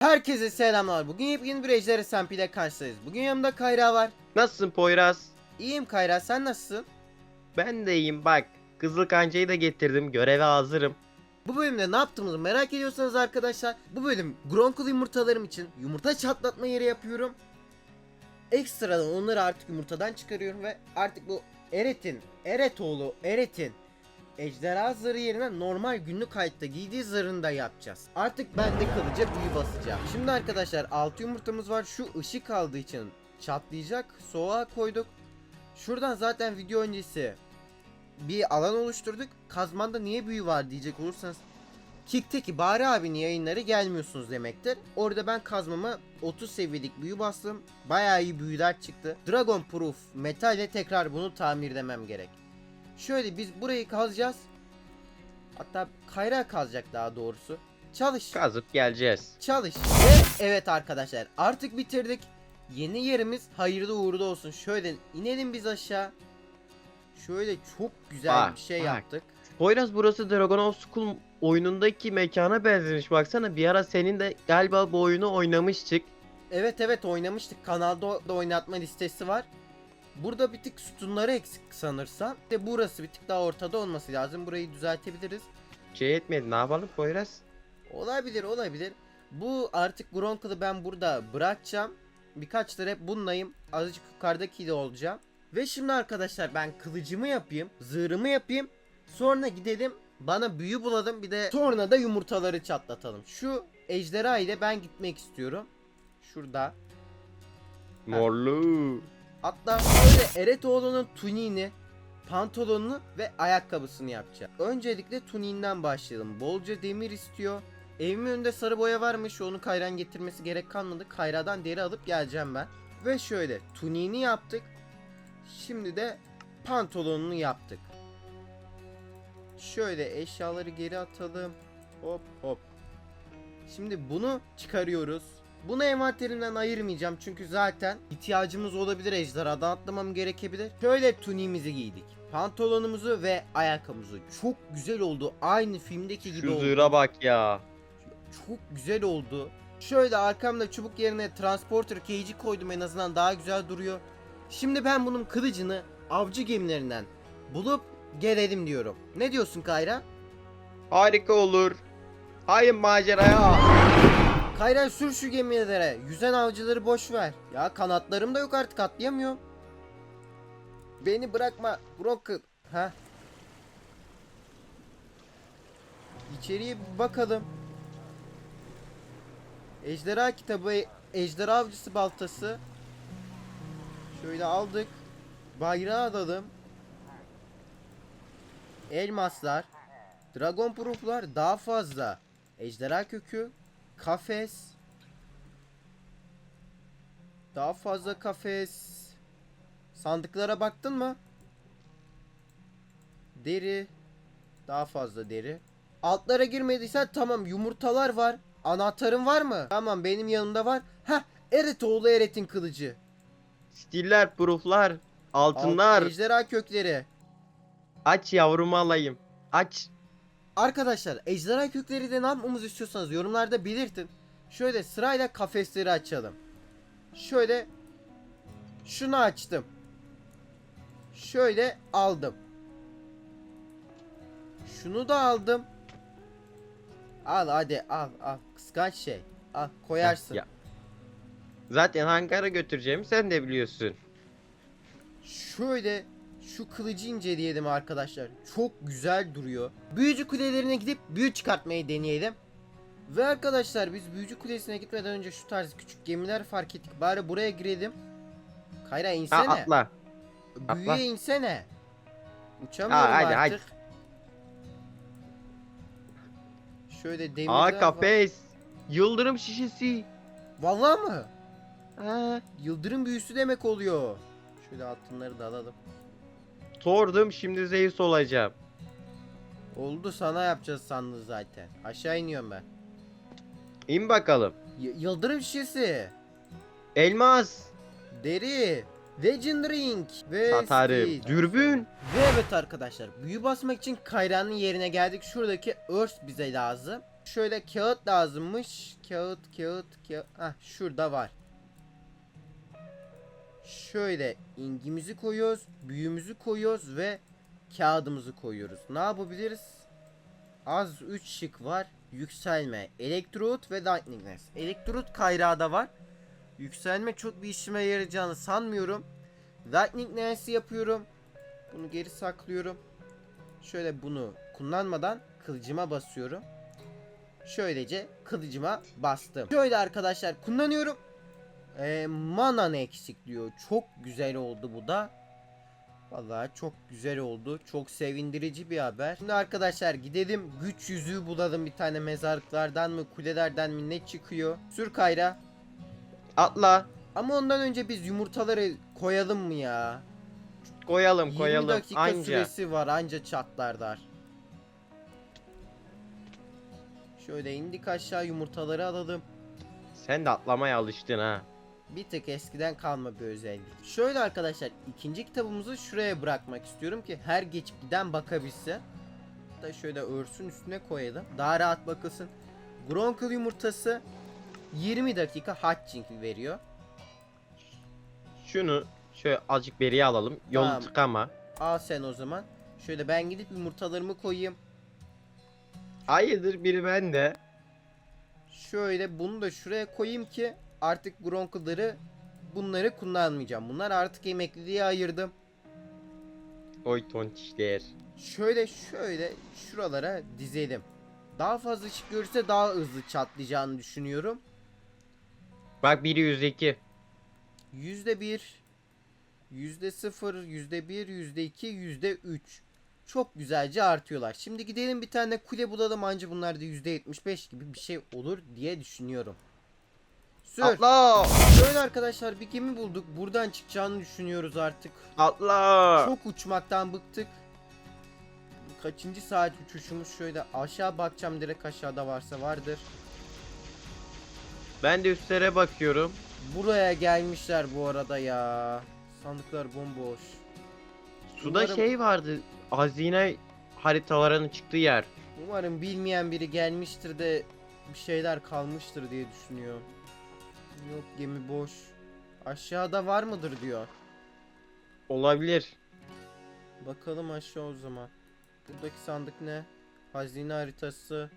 Herkese selamlar. Bugün yepyeni bir Ejder SMP ile karşınızdayız. Bugün yanımda Kayra var. Nasılsın Poyraz? İyiyim Kayra sen nasılsın? Ben de iyiyim bak. Kızıl kancayı da getirdim. Göreve hazırım. Bu bölümde ne yaptığımızı merak ediyorsanız arkadaşlar bu bölüm Gronkul yumurtalarım için yumurta çatlatma yeri yapıyorum. Ekstradan onları artık yumurtadan çıkarıyorum ve artık bu Eret'in, Eretoğlu Eret'in ejderha zırhı yerine normal günlük hayatta giydiği zırhını da yapacağız. Artık ben de kılıca büyü basacağım. Şimdi arkadaşlar 6 yumurtamız var. Şu ışık kaldığı için çatlayacak. Soğuğa koyduk. Şuradan zaten video öncesi bir alan oluşturduk. Kazmanda niye büyü var diyecek olursanız Kick'teki Bari abinin yayınları gelmiyorsunuz demektir. Orada ben kazmama 30 seviyelik büyü bastım. Bayağı iyi büyüler çıktı. Dragon Proof metalle tekrar bunu tamir demem gerek. Şöyle biz burayı kazacağız. Hatta Kayra kazacak daha doğrusu. Çalış. Kazıp geleceğiz. Çalış. Ve evet arkadaşlar artık bitirdik. Yeni yerimiz hayırlı uğurlu olsun. Şöyle inelim biz aşağı. Şöyle çok güzel Bak, bir şey bak. yaptık. Poyraz burası Dragon of School oyunundaki mekana benzemiş. Baksana bir ara senin de galiba bu oyunu oynamıştık. Evet evet oynamıştık. Kanalda da oynatma listesi var. Burada bir tık sütunları eksik sanırsam. De burası bir tık daha ortada olması lazım. Burayı düzeltebiliriz. Şey etmedi ne yapalım Poyraz? Olabilir olabilir. Bu artık Gronkle'ı ben burada bırakacağım. Birkaç lira hep bunlayım. Azıcık yukarıdakiyle olacağım. Ve şimdi arkadaşlar ben kılıcımı yapayım. Zırhımı yapayım. Sonra gidelim. Bana büyü bulalım. Bir de sonra da yumurtaları çatlatalım. Şu ejderha ile ben gitmek istiyorum. Şurada. Morlu. Hatta şöyle Eretoğlu'nun tuniğini, pantolonunu ve ayakkabısını yapacağım. Öncelikle tuniğinden başlayalım. Bolca demir istiyor. Evimin önünde sarı boya varmış. Onu Kayran getirmesi gerek kalmadı. Kayra'dan deri alıp geleceğim ben. Ve şöyle tuniğini yaptık. Şimdi de pantolonunu yaptık. Şöyle eşyaları geri atalım. Hop hop. Şimdi bunu çıkarıyoruz. Bunu envanterimden ayırmayacağım çünkü zaten ihtiyacımız olabilir ejderhadan atlamam gerekebilir. Şöyle tuniğimizi giydik. Pantolonumuzu ve ayakkabımızı. Çok güzel oldu. Aynı filmdeki gibi Şu oldu. zırha bak ya. Çok güzel oldu. Şöyle arkamda çubuk yerine transporter cage'i koydum en azından daha güzel duruyor. Şimdi ben bunun kılıcını avcı gemilerinden bulup gelelim diyorum. Ne diyorsun Kayra? Harika olur. Hayır maceraya. Kayra sür şu gemilere. Yüzen avcıları boş ver. Ya kanatlarım da yok artık atlayamıyorum. Beni bırakma Broker. Ha? İçeriye bir bakalım. Ejderha kitabı, ejderha avcısı baltası. Şöyle aldık. Bayrağı alalım. Elmaslar. Dragon Proof'lar daha fazla. Ejderha kökü. Kafes. Daha fazla kafes. Sandıklara baktın mı? Deri. Daha fazla deri. Altlara girmediysen tamam yumurtalar var. Anahtarın var mı? Tamam benim yanımda var. Heh Eret oğlu Eret'in kılıcı. Stiller, prooflar, Alt- altınlar. ejderha kökleri. Aç yavrumu alayım. Aç. Arkadaşlar ejderha kökleri de ne yapmamızı istiyorsanız yorumlarda belirtin. Şöyle sırayla kafesleri açalım. Şöyle şunu açtım. Şöyle aldım. Şunu da aldım. Al hadi al al kıskanç şey. Al koyarsın. Ya. Zaten hangara götüreceğimi sen de biliyorsun. Şöyle şu kılıcı inceleyelim arkadaşlar. Çok güzel duruyor. Büyücü kulelerine gidip büyü çıkartmayı deneyelim. Ve arkadaşlar biz büyücü kulesine gitmeden önce şu tarz küçük gemiler fark ettik. Bari buraya girelim. Kayra Ha insene. atla. Büyüye atla. insene. Uçamıyorum Ha, hadi, artık. Şöyle demirler Aa kafes. Yıldırım şişesi. Vallahi mı? Ha. Yıldırım büyüsü demek oluyor. Şöyle altınları da alalım. Sordum şimdi Zeus olacağım. Oldu sana yapacağız sandın zaten. Aşağı iniyorum ben. İn bakalım. Y- yıldırım şişesi. Elmas. Deri. Legend Ring. Ve Satarım. Speed. Dürbün. Ve evet arkadaşlar büyü basmak için Kayra'nın yerine geldik. Şuradaki Earth bize lazım. Şöyle kağıt lazımmış. Kağıt, kağıt, kağıt. Hah şurada var. Şöyle ingimizi koyuyoruz, büyümüzü koyuyoruz ve kağıdımızı koyuyoruz. Ne yapabiliriz? Az 3 şık var. Yükselme, elektrot ve lightning lens. Elektrot kayrağı da var. Yükselme çok bir işime yarayacağını sanmıyorum. Lightning lens'i yapıyorum. Bunu geri saklıyorum. Şöyle bunu kullanmadan kılıcıma basıyorum. Şöylece kılıcıma bastım. Şöyle arkadaşlar kullanıyorum. Ee, mana eksik diyor. Çok güzel oldu bu da. Vallahi çok güzel oldu. Çok sevindirici bir haber. Şimdi arkadaşlar gidelim güç yüzüğü bulalım bir tane mezarlıklardan mı kulelerden mi ne çıkıyor. Sür kayra. Atla. Ama ondan önce biz yumurtaları koyalım mı ya? Koyalım 20 koyalım. dakika Anca. süresi var anca çatlardar. Şöyle indik aşağı yumurtaları alalım. Sen de atlamaya alıştın ha. Bir tık eskiden kalma bir özellik. Şöyle arkadaşlar ikinci kitabımızı şuraya bırakmak istiyorum ki her geçip giden bakabilse. Da şöyle örsün üstüne koyalım. Daha rahat bakılsın. Gronkle yumurtası 20 dakika hatching veriyor. Şunu şöyle azıcık beriye alalım. Yolu Tamam. tıkama. Al sen o zaman. Şöyle ben gidip yumurtalarımı koyayım. Hayırdır biri bende. Şöyle bunu da şuraya koyayım ki artık Gronkle'ları bunları kullanmayacağım. Bunlar artık emekliliğe ayırdım. Oy tontişler. Şöyle şöyle şuralara dizelim. Daha fazla ışık görürse daha hızlı çatlayacağını düşünüyorum. Bak biri 102. Yüzde bir, yüzde sıfır, yüzde bir, yüzde iki, yüzde üç. Çok güzelce artıyorlar. Şimdi gidelim bir tane kule bulalım anca bunlar da yüzde yetmiş beş gibi bir şey olur diye düşünüyorum. Sür. Atla. Şöyle arkadaşlar bir gemi bulduk. Buradan çıkacağını düşünüyoruz artık. Atla. Çok uçmaktan bıktık. Kaçıncı saat uçuşumuz şöyle aşağı bakacağım direkt aşağıda varsa vardır. Ben de üstlere bakıyorum. Buraya gelmişler bu arada ya. Sandıklar bomboş. Suda Umarım- şey vardı. Hazine haritalarının çıktığı yer. Umarım bilmeyen biri gelmiştir de bir şeyler kalmıştır diye düşünüyor. Yok gemi boş. Aşağıda var mıdır diyor. Olabilir. Bakalım aşağı o zaman. Buradaki sandık ne? Hazine haritası.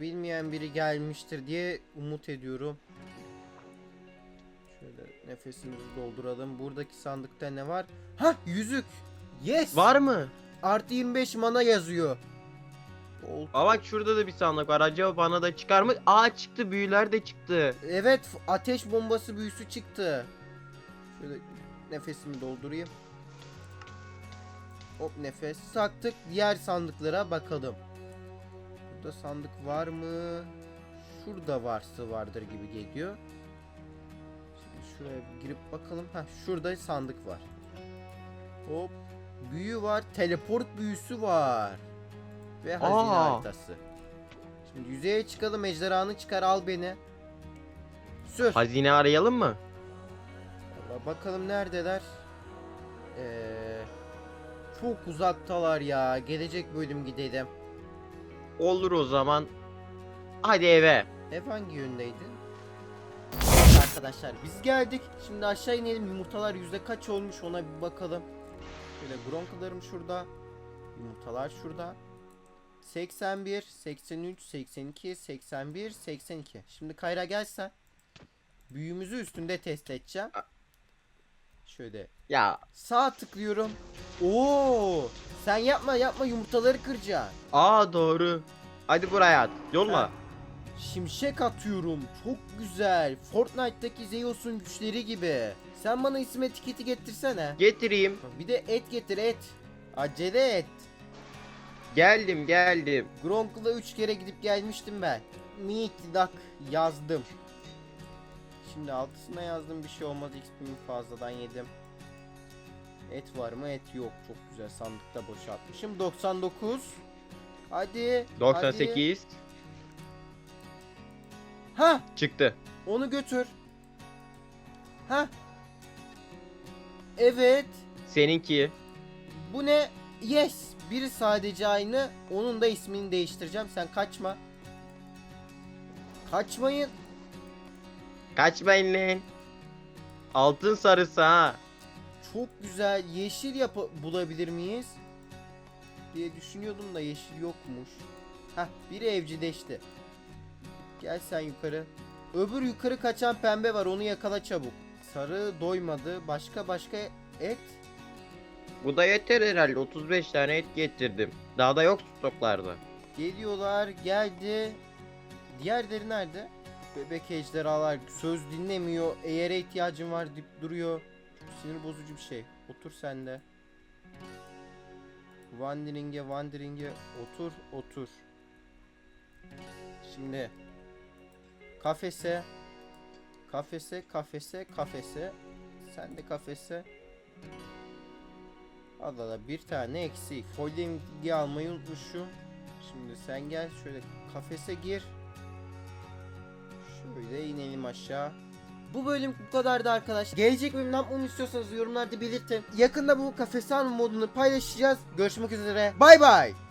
Bilmeyen biri gelmiştir diye umut ediyorum. Şöyle nefesimizi dolduralım. Buradaki sandıkta ne var? Ha yüzük. Yes. Var mı? Artı 25 mana yazıyor. Ol- Aa bak şurada da bir sandık var. Acaba bana da çıkar mı? Aa çıktı. Büyüler de çıktı. Evet ateş bombası büyüsü çıktı. Şöyle nefesimi doldurayım. Hop nefes saktık. Diğer sandıklara bakalım. Burada sandık var mı? Şurada varsa vardır gibi geliyor. Şimdi şuraya girip bakalım. Ha şurada sandık var. Hop. Büyü var. Teleport büyüsü var. Ve hazine Aa. haritası. Şimdi yüzeye çıkalım. Ejderhanı çıkar al beni. Sür. Hazine arayalım mı? Valla bakalım neredeler. Ee, çok uzaktalar ya. Gelecek bölüm gidelim. Olur o zaman. Hadi eve. Ev hangi yöndeydi? Evet arkadaşlar biz geldik. Şimdi aşağı inelim. Yumurtalar yüzde kaç olmuş ona bir bakalım. Şöyle gronklarım şurada. Yumurtalar şurada. 81, 83, 82, 81, 82. Şimdi Kayra gelsen. Büyümüzü üstünde test edeceğim. Şöyle Ya. Sağ tıklıyorum. Oo! Sen yapma yapma yumurtaları kıracaksın. Aa doğru. Hadi buraya at. Yolla. Ha. Şimşek atıyorum. Çok güzel. Fortnite'daki Zeus'un güçleri gibi. Sen bana isim etiketi getirsene. Getireyim. Bir de et getir et. Acele et. Geldim geldim. Gronk'la 3 kere gidip gelmiştim ben. Meat duck yazdım. Şimdi altısına yazdım bir şey olmadı. XP'mi fazladan yedim. Et var mı? Et yok. Çok güzel sandıkta boşaltmışım. 99. Hadi. 98 Ha, çıktı. onu götür. Ha. Evet. Seninki. Bu ne? Yes. Biri sadece aynı. Onun da ismini değiştireceğim. Sen kaçma. Kaçmayın. Kaçmayın lan. Altın sarısı ha. Çok güzel. Yeşil yap bulabilir miyiz? Diye düşünüyordum da yeşil yokmuş. Heh biri evcileşti. Gel sen yukarı. Öbür yukarı kaçan pembe var onu yakala çabuk. Sarı doymadı. Başka başka et. Bu da yeter herhalde. 35 tane et getirdim. Daha da yok stoklarda. Geliyorlar geldi. Diğerleri nerede? Bebek ejderhalar söz dinlemiyor. Eğere ihtiyacım var deyip duruyor. Çok sinir bozucu bir şey. Otur sen de. Wandering'e Wandering'e otur otur. Şimdi kafese kafese kafese kafese sen de kafese Allah bir tane eksik. Folding'i almayı unutmuşum. Şimdi sen gel şöyle kafese gir. Şöyle inelim aşağı. Bu bölüm bu kadardı arkadaşlar. Gelecek bölüm ne istiyorsanız yorumlarda belirtin. Yakında bu kafese alma modunu paylaşacağız. Görüşmek üzere. Bay bay.